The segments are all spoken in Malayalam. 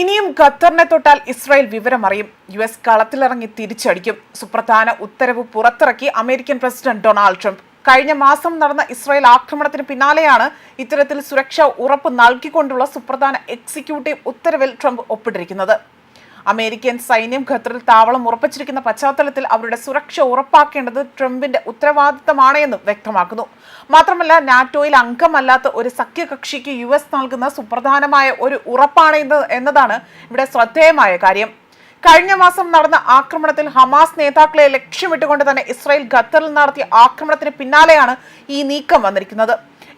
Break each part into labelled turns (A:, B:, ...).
A: ഇനിയും ഖത്തറിനെ തൊട്ടാൽ ഇസ്രായേൽ വിവരമറിയും. യു എസ് കളത്തിലിറങ്ങി തിരിച്ചടിക്കും. സുപ്രധാന ഉത്തരവ് പുറത്തിറക്കി അമേരിക്കൻ പ്രസിഡന്റ് ഡൊണാൾഡ് ട്രംപ്. കഴിഞ്ഞ മാസം നടന്ന ഇസ്രായേൽ ആക്രമണത്തിന് പിന്നാലെയാണ് ഇത്തരത്തിൽ സുരക്ഷ ഉറപ്പ് നൽകിക്കൊണ്ടുള്ള സുപ്രധാന എക്സിക്യൂട്ടീവ് ഉത്തരവിൽ ട്രംപ് ഒപ്പിട്ടിരിക്കുന്നത്. അമേരിക്കൻ സൈന്യം ഖത്തറിൽ താവളം ഉറപ്പിച്ചിരിക്കുന്ന പശ്ചാത്തലത്തിൽ അവരുടെ സുരക്ഷ ഉറപ്പാക്കേണ്ടത് ട്രംപിന്റെ ഉത്തരവാദിത്തമാണ് എന്നും വ്യക്തമാക്കുന്നു. മാത്രമല്ല നാറ്റോയിൽ അംഗമല്ലാത്ത ഒരു സഖ്യകക്ഷിക്ക് യു എസ് നൽകുന്ന സുപ്രധാനമായ ഒരു ഉറപ്പാണ് എന്നതാണ് ഇവിടെ ശ്രദ്ധേയമായ കാര്യം. കഴിഞ്ഞ മാസം നടന്ന ആക്രമണത്തിൽ ഹമാസ് നേതാക്കളെ ലക്ഷ്യമിട്ടുകൊണ്ട് തന്നെ ഇസ്രായേൽ ഖത്തറിൽ നടത്തിയ ആക്രമണത്തിന് പിന്നാലെയാണ് ഈ നീക്കം വന്നിരിക്കുന്നത്.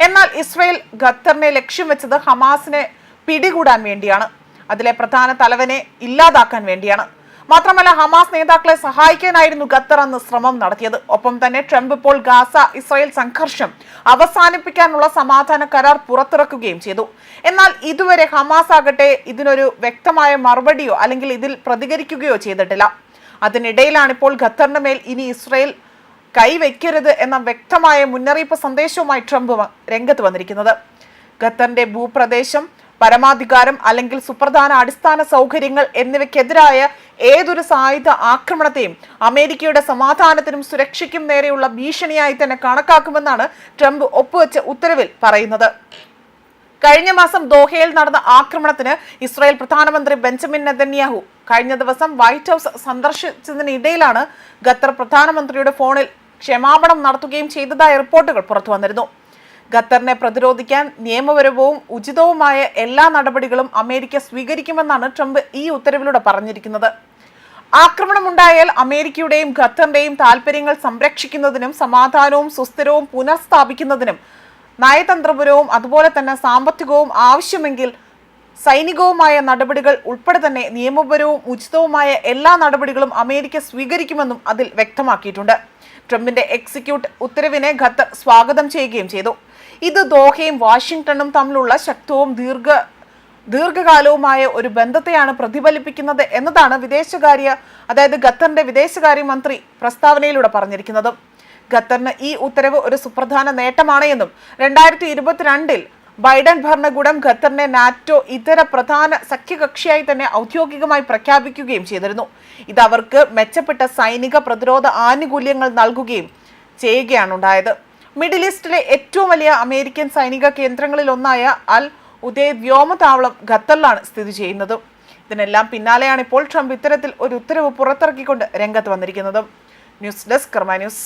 A: എന്നാൽ ഇസ്രായേൽ ഖത്തറിനെ ലക്ഷ്യം വെച്ചത് ഹമാസിനെ പിടികൂടാൻ വേണ്ടിയാണ്. അതിലെ പ്രധാന തലവനെ ഇല്ലാതാക്കാൻ വേണ്ടിയാണ്. മാത്രമല്ല ഹമാസ് നേതാക്കളെ സഹായിക്കാനായിരുന്നു ഖത്തർ അന്ന് ശ്രമം നടത്തിയത്. ഒപ്പം തന്നെ ട്രംപ് ഇപ്പോൾ ഗാസ ഇസ്രായേൽ സംഘർഷം അവസാനിപ്പിക്കാനുള്ള സമാധാന കരാർ പുറത്തിറക്കുകയും ചെയ്തു. എന്നാൽ ഇതുവരെ ഹമാസ് ആകട്ടെ ഇതിനൊരു വ്യക്തമായ മറുപടിയോ അല്ലെങ്കിൽ ഇതിൽ പ്രതികരിക്കുകയോ ചെയ്തിട്ടില്ല. അതിനിടയിലാണ് ഇപ്പോൾ ഖത്തറിന്റെ മേൽ ഇനി ഇസ്രായേൽ കൈവയ്ക്കരുത് എന്ന വ്യക്തമായ മുന്നറിയിപ്പ് സന്ദേശവുമായി ട്രംപ് രംഗത്ത് വന്നിരിക്കുന്നത്. ഖത്തറിന്റെ ഭൂപ്രദേശം പരമാധികാരം അല്ലെങ്കിൽ സുപ്രധാന അടിസ്ഥാന സൗകര്യങ്ങൾ എന്നിവയ്ക്കെതിരായ ഏതൊരു സായുധ ആക്രമണത്തെയും അമേരിക്കയുടെ സമാധാനത്തിനും സുരക്ഷയ്ക്കും നേരെയുള്ള ഭീഷണിയായി തന്നെ കണക്കാക്കുമെന്നാണ് ട്രംപ് ഒപ്പുവെച്ച ഉത്തരവിൽ പറയുന്നത്. കഴിഞ്ഞ മാസം ദോഹയിൽ നടന്ന ആക്രമണത്തിന് ഇസ്രായേൽ പ്രധാനമന്ത്രി ബെഞ്ചമിൻ നെതന്യാഹു കഴിഞ്ഞ ദിവസം വൈറ്റ് ഹൗസ് സന്ദർശിച്ചതിനിടയിലാണ് ഖത്തർ പ്രധാനമന്ത്രിയുടെ ഫോണിൽ ക്ഷമാപണം നടത്തുകയും ചെയ്തതായ റിപ്പോർട്ടുകൾ പുറത്തു വന്നിരുന്നു ഖത്തറിനെ പ്രതിരോധിക്കാൻ നിയമപരവും ഉചിതവുമായ എല്ലാ നടപടികളും അമേരിക്ക സ്വീകരിക്കുമെന്നാണ് ട്രംപ് ഈ ഉത്തരവിലൂടെ പറഞ്ഞിരിക്കുന്നത്. ആക്രമണമുണ്ടായാൽ അമേരിക്കയുടെയും ഖത്തറിന്റെയും താൽപര്യങ്ങൾ സംരക്ഷിക്കുന്നതിനും സമാധാനവും സുസ്ഥിരവും പുനഃസ്ഥാപിക്കുന്നതിനും നയതന്ത്രപരവും അതുപോലെ തന്നെ സാമ്പത്തികവും ആവശ്യമെങ്കിൽ സൈനികവുമായ നടപടികൾ ഉൾപ്പെടെ തന്നെ നിയമപരവും ഉചിതവുമായ എല്ലാ നടപടികളും അമേരിക്ക സ്വീകരിക്കുമെന്നും അതിൽ വ്യക്തമാക്കിയിട്ടുണ്ട്. ട്രംപിന്റെ എക്സിക്യൂട്ട് ഉത്തരവിനെ ഖത്തർ സ്വാഗതം ചെയ്യുകയും ചെയ്തു. ഇത് ദോഹയും വാഷിംഗ്ടണും തമ്മിലുള്ള ശക്തവും ദീർഘ ദീർഘകാലവുമായ ഒരു ബന്ധത്തെയാണ് പ്രതിഫലിപ്പിക്കുന്നത് എന്നതാണ് വിദേശകാര്യ അതായത് ഖത്തറിന്റെ വിദേശകാര്യമന്ത്രി പ്രസ്താവനയിലൂടെ പറഞ്ഞിരിക്കുന്നത്. ഖത്തറിന് ഈ ഉത്തരവ് ഒരു സുപ്രധാന നേട്ടമാണ് എന്നും രണ്ടായിരത്തി ഇരുപത്തിരണ്ടിൽ ബൈഡൻ ഭരണകൂടം ഖത്തറിനെ നാറ്റോ ഇതര പ്രധാന സഖ്യകക്ഷിയായി തന്നെ ഔദ്യോഗികമായി പ്രഖ്യാപിക്കുകയും ചെയ്തിരുന്നു. ഇത് അവർക്ക് മെച്ചപ്പെട്ട സൈനിക പ്രതിരോധ ആനുകൂല്യങ്ങൾ നൽകുകയും ചെയ്യുകയാണ് ഉണ്ടായത് മിഡിൽ ഈസ്റ്റിലെ ഏറ്റവും വലിയ അമേരിക്കൻ സൈനിക കേന്ദ്രങ്ങളിൽ ഒന്നായ അൽ ഉദയ് വ്യോമതാവളം ഖത്തറിലാണ് സ്ഥിതി ചെയ്യുന്നത്. ഇതിനെല്ലാം പിന്നാലെയാണ് ഇപ്പോൾ ട്രംപ് ഇത്തരത്തിൽ ഒരു ഉത്തരവ് പുറത്തിറക്കിക്കൊണ്ട് രംഗത്ത് വന്നിരിക്കുന്നത്. News desk Karma news.